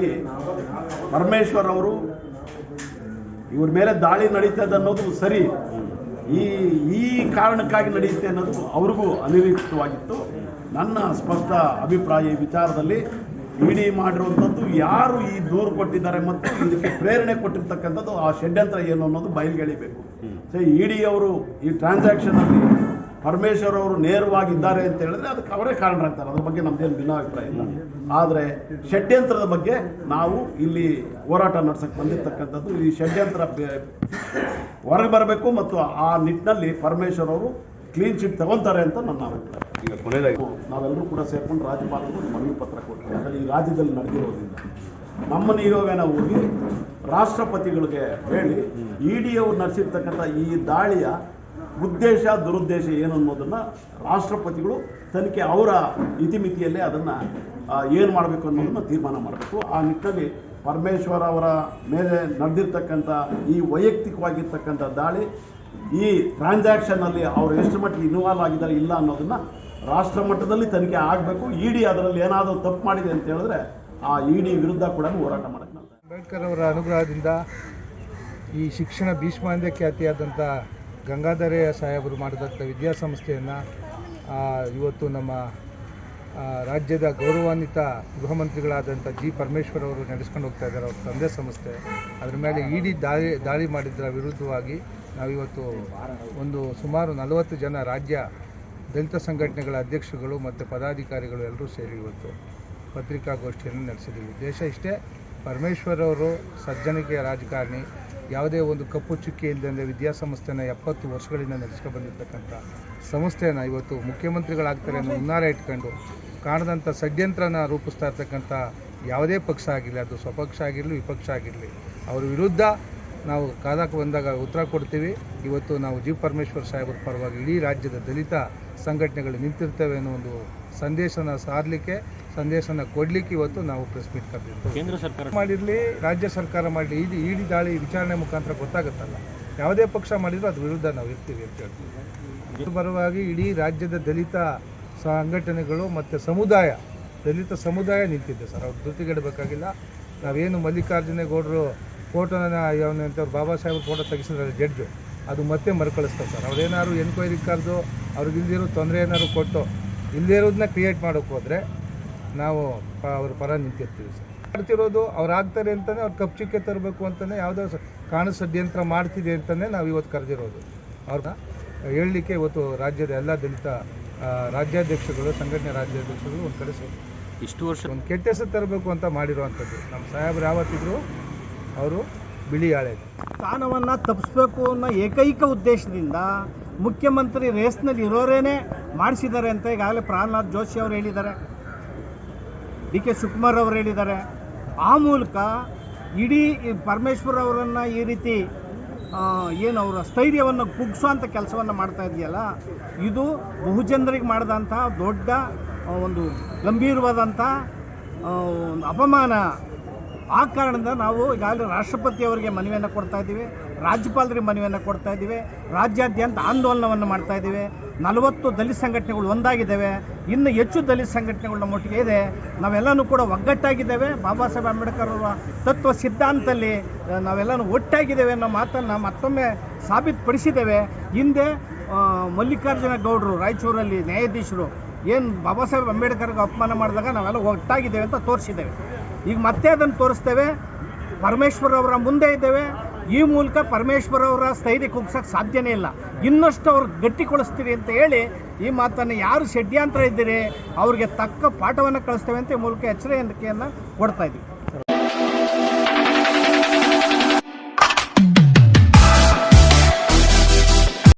ಕಾರಣಕ್ಕಾಗಿ ಪರಮೇಶ್ವರ್ ಅವರು ಇವ್ರ ಮೇಲೆ ದಾಳಿ ನಡೀತದೆ ಅನ್ನೋದು ಸರಿ. ಈ ಈ ಕಾರಣಕ್ಕಾಗಿ ನಡೆಯುತ್ತೆ ಅನ್ನೋದು ಅವ್ರಿಗೂ ಅನಿರೀಕ್ಷಿತವಾಗಿತ್ತು. ನನ್ನ ಸ್ಪಷ್ಟ ಅಭಿಪ್ರಾಯ ಈ ವಿಚಾರದಲ್ಲಿ ಇಡಿ ಮಾಡಿರುವಂಥದ್ದು ಯಾರು ಈ ದೂರು ಕೊಟ್ಟಿದ್ದಾರೆ ಮತ್ತು ಇದಕ್ಕೆ ಪ್ರೇರಣೆ ಕೊಟ್ಟಿರ್ತಕ್ಕಂಥದ್ದು ಆ ಷಡ್ಯಂತ್ರ ಏನು ಅನ್ನೋದು ಬಯಲ್ಗೆಳಿಬೇಕು. ಸೊ ಇಡಿ ಅವರು ಈ ಟ್ರಾನ್ಸಾಕ್ಷನಲ್ಲಿ ಪರಮೇಶ್ವರ್ ಅವರು ನೇರವಾಗಿದ್ದಾರೆ ಅಂತ ಹೇಳಿದ್ರೆ ಅದಕ್ಕೆ ಅವರೇ ಕಾರಣರಾಗ್ತಾರೆ. ಅದ್ರ ಬಗ್ಗೆ ನಮ್ದೇನು ಭಿನ್ನಾಭಿಪ್ರಾಯ ಇಲ್ಲ. ಆದರೆ ಷಡ್ಯಂತ್ರದ ಬಗ್ಗೆ ನಾವು ಇಲ್ಲಿ ಹೋರಾಟ ನಡೆಸಕ್ಕೆ ಬಂದಿರ್ತಕ್ಕಂಥದ್ದು ಈ ಷಡ್ಯಂತ್ರ ಹೊರಗೆ ಬರಬೇಕು ಮತ್ತು ಆ ನಿಟ್ಟಿನಲ್ಲಿ ಪರಮೇಶ್ವರ ಅವರು ಕ್ಲೀನ್ ಚಿಟ್ ತಗೊಂತಾರೆ ಅಂತ ನನ್ನ ಅಭಿಪ್ರಾಯ. ಈಗ ಕೊನೆಯದಾಗಿ ನಾವೆಲ್ಲರೂ ಕೂಡ ಸೇರ್ಕೊಂಡು ರಾಜ್ಯಪಾಲರು ಮನವಿ ಪತ್ರ ಅಂದ್ರೆ ಈ ರಾಜ್ಯದಲ್ಲಿ ನಡೆದಿರೋದ್ರಿಂದ. ನಮ್ಮ ನಿಯೋಗನ ಹೋಗಿ ರಾಷ್ಟ್ರಪತಿಗಳಿಗೆ ಹೇಳಿ ಇ ಡಿ ಅವರು ನಡೆಸಿರ್ತಕ್ಕಂಥ ಈ ದಾಳಿಯ ಉದ್ದೇಶ, ದುರುದ್ದೇಶ ಏನು ಅನ್ನೋದನ್ನ ರಾಷ್ಟ್ರಪತಿಗಳು ತನಿಖೆ ಅವರ ಇತಿಮಿತಿಯಲ್ಲೇ ಅದನ್ನ ಏನು ಮಾಡಬೇಕು ಅನ್ನೋದನ್ನ ತೀರ್ಮಾನ ಮಾಡಬೇಕು. ಆ ನಿಟ್ಟಿನಲ್ಲಿ ಪರಮೇಶ್ವರ್ ಅವರ ಮೇಲೆ ನಡೆದಿರ್ತಕ್ಕಂಥ ಈ ವೈಯಕ್ತಿಕವಾಗಿರ್ತಕ್ಕಂಥ ದಾಳಿ, ಈ ಟ್ರಾನ್ಸಾಕ್ಷನ್ನಲ್ಲಿ ಅವರು ಎಷ್ಟು ಮಟ್ಟಿಗೆ ಇನ್ವಾಲ್ವ್ ಆಗಿದ್ದಾರೆ, ಇಲ್ಲ ಅನ್ನೋದನ್ನ ರಾಷ್ಟ್ರ ಮಟ್ಟದಲ್ಲಿ ತನಿಖೆ ಆಗಬೇಕು. ಇಡಿ ಅದರಲ್ಲಿ ಏನಾದರೂ ತಪ್ಪು ಮಾಡಿದೆ ಅಂತ ಹೇಳಿದ್ರೆ ಆ ಇಡಿ ವಿರುದ್ಧ ಕೂಡ ಹೋರಾಟ ಮಾಡಬೇಕು ಅಂಬೇಡ್ಕರ್ ಅವರ ಅನುಗ್ರಹದಿಂದ ಈ ಶಿಕ್ಷಣ ಭೀಷ್ಮಾಂಧ್ಯ ಖ್ಯಾತಿಯಾದಂಥ ಗಂಗಾಧರೆಯ ಸಾಹೇಬರು ಮಾಡಿದಂಥ ವಿದ್ಯಾಸಂಸ್ಥೆಯನ್ನು ಇವತ್ತು ನಮ್ಮ ರಾಜ್ಯದ ಗೌರವಾನ್ವಿತ ಗೃಹ ಮಂತ್ರಿಗಳಾದಂಥ ಜಿ ಪರಮೇಶ್ವರ್ ಅವರು ನಡೆಸ್ಕೊಂಡು ಹೋಗ್ತಾ ಇದ್ದಾರೆ. ಅವ್ರ ತಂದೆ ಸಂಸ್ಥೆ. ಅದ್ರ ಮೇಲೆ ಇಡೀ ದಾಳಿ ದಾಳಿ ಮಾಡಿದ್ದರ ವಿರುದ್ಧವಾಗಿ ನಾವಿವತ್ತು ಒಂದು ಸುಮಾರು ನಲವತ್ತು ಜನ ರಾಜ್ಯ ದಲಿತ ಸಂಘಟನೆಗಳ ಅಧ್ಯಕ್ಷಗಳು ಮತ್ತು ಪದಾಧಿಕಾರಿಗಳು ಎಲ್ಲರೂ ಸೇರಿ ಇವತ್ತು ಪತ್ರಿಕಾಗೋಷ್ಠಿಯನ್ನು ನಡೆಸಿದ್ದೀವಿ ದೇಶ ಇಷ್ಟೇ. ಪರಮೇಶ್ವರ್ ಅವರು ಸಜ್ಜನಿಕೆಯ ರಾಜಕಾರಣಿ. ಯಾವುದೇ ಒಂದು ಕಪ್ಪು ಚುಕ್ಕಿ ಇಲ್ಲದೆ ವಿದ್ಯಾಸಂಸ್ಥೆನ ಎಪ್ಪತ್ತು ವರ್ಷಗಳಿಂದ ನಡೆಸ್ಕೊಂಡು ಬಂದಿರತಕ್ಕಂಥ ಸಂಸ್ಥೆಯನ್ನು ಇವತ್ತು ಮುಖ್ಯಮಂತ್ರಿಗಳಾಗ್ತಾರೆ ಅನ್ನೋ ಹುನ್ನಾರ ಇಟ್ಕೊಂಡು ಕಾಣದಂಥ ಷಡ್ಯಂತ್ರನ ರೂಪಿಸ್ತಾ ಇರ್ತಕ್ಕಂಥ ಯಾವುದೇ ಪಕ್ಷ ಆಗಿರಲಿ, ಅದು ಸ್ವಪಕ್ಷ ಆಗಿರಲಿ, ವಿಪಕ್ಷ ಆಗಿರಲಿ, ಅವ್ರ ವಿರುದ್ಧ ನಾವು ಕಾದಾಕ ಬಂದಾಗ ಉತ್ತರ ಕೊಡ್ತೀವಿ. ಇವತ್ತು ನಾವು ಜಿ ಪರಮೇಶ್ವರ್ ಸಾಹೇಬರ ಪರವಾಗಿ ಇಡೀ ರಾಜ್ಯದ ದಲಿತ ಸಂಘಟನೆಗಳು ನಿಂತಿರ್ತೇವೆ ಅನ್ನೋ ಒಂದು ಸಂದೇಶನ ಸಾರಲಿಕ್ಕೆ ಸಂದೇಶನ ಕೊಡಲಿಕ್ಕೆ ಇವತ್ತು ನಾವು ಪ್ರೆಸ್ ಮೀಟ್ ಕರೆದಿದ್ದು ಕೇಂದ್ರ ಸರ್ಕಾರ ಮಾಡಿರಲಿ ರಾಜ್ಯ ಸರ್ಕಾರ ಮಾಡಲಿ ಇದು ಇಡಿ ದಾಳಿ ವಿಚಾರಣೆ ಮುಖಾಂತರ ಗೊತ್ತಾಗುತ್ತಲ್ಲ. ಯಾವುದೇ ಪಕ್ಷ ಮಾಡಿದ್ರು ಅದ್ರ ವಿರುದ್ಧ ನಾವು ಇರ್ತೀವಿ ಅಂತ ಹೇಳ್ತೀವಿ. ಇದು ಪರವಾಗಿ ಇಡೀ ರಾಜ್ಯದ ದಲಿತ ಸಂಘಟನೆಗಳು ಮತ್ತು ಸಮುದಾಯ ದಲಿತ ಸಮುದಾಯ ನಿಂತಿದ್ದೆ ಸರ್. ಅವ್ರು ಧೃತಿಗೆಡಬೇಕಾಗಿಲ್ಲ ನಾವೇನು ಮಲ್ಲಿಕಾರ್ಜುನ ಗೌಡರು ಫೋಟೋನ ಅಂತ ಬಾಬಾ ಸಾಹೇಬ್ರ ಫೋಟೋ ತೆಗೆಸಿದ್ರೆ ಜಡ್ಜು ಅದು ಮತ್ತೆ ಮರುಕಳಿಸ್ತಾರೆ ಸರ್. ಅವ್ರೇನಾದ್ರು ಎನ್ಕ್ವೈರಿ ಕರೆದು ಅವ್ರಿಗೆ ಇಲ್ದಿರೋ ತೊಂದರೆ ಏನಾದ್ರು ಕೊಟ್ಟು ಇಲ್ಲದೇ ಇರೋದನ್ನ ಕ್ರಿಯೇಟ್ ಮಾಡೋಕೆ ಹೋದರೆ ನಾವು ಪ- ಅವ್ರ ಪರ ನಿಂತಿರ್ತೀವಿ ಸರ್. ಮಾಡ್ತಿರೋದು ಅವ್ರು ಆಗ್ತಾರೆ ಅಂತಲೇ ಅವ್ರು ಕಪ್ಚಿಕ್ಕೆ ತರಬೇಕು ಅಂತಲೇ ಯಾವುದೋ ಕಾಣು ಷಡ್ಯಂತ್ರ ಮಾಡ್ತಿದೆ ಅಂತಲೇ ನಾವು ಇವತ್ತು ಕರೆದಿರೋದು. ಅವ್ರನ್ನ ಹೇಳಲಿಕ್ಕೆ ಇವತ್ತು ರಾಜ್ಯದ ಎಲ್ಲ ದಲಿತ ರಾಜ್ಯಾಧ್ಯಕ್ಷಗಳು ಸಂಘಟನೆ ರಾಜ್ಯಾಧ್ಯಕ್ಷಗಳು ಒಂದು ಕಡೆ ಸೇರಿ ಇಷ್ಟು ವರ್ಷ ಒಂದು ಕೆಟ್ಟ ಹೆಸರು ತರಬೇಕು ಅಂತ ಮಾಡಿರುವಂಥದ್ದು. ನಮ್ಮ ಸಾಹೇಬ್ರು ಯಾವತ್ತಿದ್ರು ಅವರು ಬಿಳಿ ಹಾಳೆ ಸ್ಥಾನವನ್ನು ತಪ್ಪಿಸ್ಬೇಕು ಅನ್ನೋ ಏಕೈಕ ಉದ್ದೇಶದಿಂದ ಮುಖ್ಯಮಂತ್ರಿ ರೇಸ್ನಲ್ಲಿ ಇರೋರೇನೆ ಮಾಡಿಸಿದ್ದಾರೆ ಅಂತ ಈಗಾಗಲೇ ಪ್ರಹ್ಲಾದ್ ಜೋಶಿ ಅವರು ಹೇಳಿದ್ದಾರೆ. ಡಿ ಕೆ ಶಿವಕುಮಾರ್ ಅವರು ಹೇಳಿದ್ದಾರೆ. ಆ ಮೂಲಕ ಇಡೀ ಪರಮೇಶ್ವರ್ ಅವರನ್ನು ಈ ರೀತಿ ಏನು ಅವರ ಸ್ಥೈರ್ಯವನ್ನು ಕುಗ್ಸುವಂಥ ಕೆಲಸವನ್ನು ಮಾಡ್ತಾ ಇದೆಯಲ್ಲ, ಇದು ಬಹುಜನರಿಗೆ ಮಾಡಿದಂಥ ದೊಡ್ಡ ಒಂದು ಗಂಭೀರವಾದಂಥ ಅಪಮಾನ ಆ ಕಾರಣದಿಂದ ನಾವು ಈಗಾಗಲೇ ರಾಷ್ಟ್ರಪತಿ ಅವರಿಗೆ ಮನವಿಯನ್ನು ಕೊಡ್ತಾ ಇದ್ದೀವಿ, ರಾಜ್ಯಪಾಲರಿಗೆ ಮನವಿಯನ್ನು ಕೊಡ್ತಾ ಇದ್ದೀವಿ, ರಾಜ್ಯಾದ್ಯಂತ ಆಂದೋಲನವನ್ನು ಮಾಡ್ತಾ ಇದ್ದೀವಿ. ನಲವತ್ತು ದಲಿತ ಸಂಘಟನೆಗಳು ಒಂದಾಗಿದ್ದಾವೆ, ಇನ್ನು ಹೆಚ್ಚು ದಲಿತ ಸಂಘಟನೆಗಳು ನಮ್ಮೊಟ್ಟಿಗೆ ಇದೆ. ನಾವೆಲ್ಲನೂ ಕೂಡ ಒಗ್ಗಟ್ಟಾಗಿದ್ದೇವೆ. ಬಾಬಾ ಸಾಹೇಬ್ ಅಂಬೇಡ್ಕರ್ ಅವರ ತತ್ವ ಸಿದ್ಧಾಂತದಲ್ಲಿ ನಾವೆಲ್ಲನೂ ಒಟ್ಟಾಗಿದ್ದೇವೆ ಅನ್ನೋ ಮಾತನ್ನು ಮತ್ತೊಮ್ಮೆ ಸಾಬೀತುಪಡಿಸಿದ್ದೇವೆ. ಹಿಂದೆ ಮಲ್ಲಿಕಾರ್ಜುನ ಗೌಡರು ರಾಯಚೂರಲ್ಲಿ ನ್ಯಾಯಾಧೀಶರು, ಏನು ಬಾಬಾ ಸಾಹೇಬ್ ಅಂಬೇಡ್ಕರ್ಗೆ ಅಪಮಾನ ಮಾಡಿದಾಗ ನಾವೆಲ್ಲ ಒಟ್ಟಾಗಿದ್ದೇವೆ ಅಂತ ತೋರಿಸಿದ್ದೇವೆ. ಈಗ ಮತ್ತೆ ಅದನ್ನು ತೋರಿಸ್ತೇವೆ. ಪರಮೇಶ್ವರ್ ಅವರ ಮುಂದೆ ಇದ್ದೇವೆ. ಈ ಮೂಲಕ ಪರಮೇಶ್ವರ್ ಅವರ ಸ್ಥೈರ್ಯ ಕುಗ್ಸಕ್ಕೆ ಸಾಧ್ಯನೇ ಇಲ್ಲ. ಇನ್ನಷ್ಟು ಅವ್ರು ಗಟ್ಟಿಗೊಳಿಸ್ತೀರಿ ಅಂತ ಹೇಳಿ ಈ ಮಾತನ್ನು ಯಾರು ಷಡ್ಯಂತ್ರ ಇದ್ದೀರಿ, ಅವ್ರಿಗೆ ತಕ್ಕ ಪಾಠವನ್ನು ಕಳಿಸ್ತೇವೆ ಅಂತ ಈ ಮೂಲಕ ಎಚ್ಚರಿಕೆಯನ್ನು ಕೊಡ್ತಾ ಇದ್ದೀವಿ.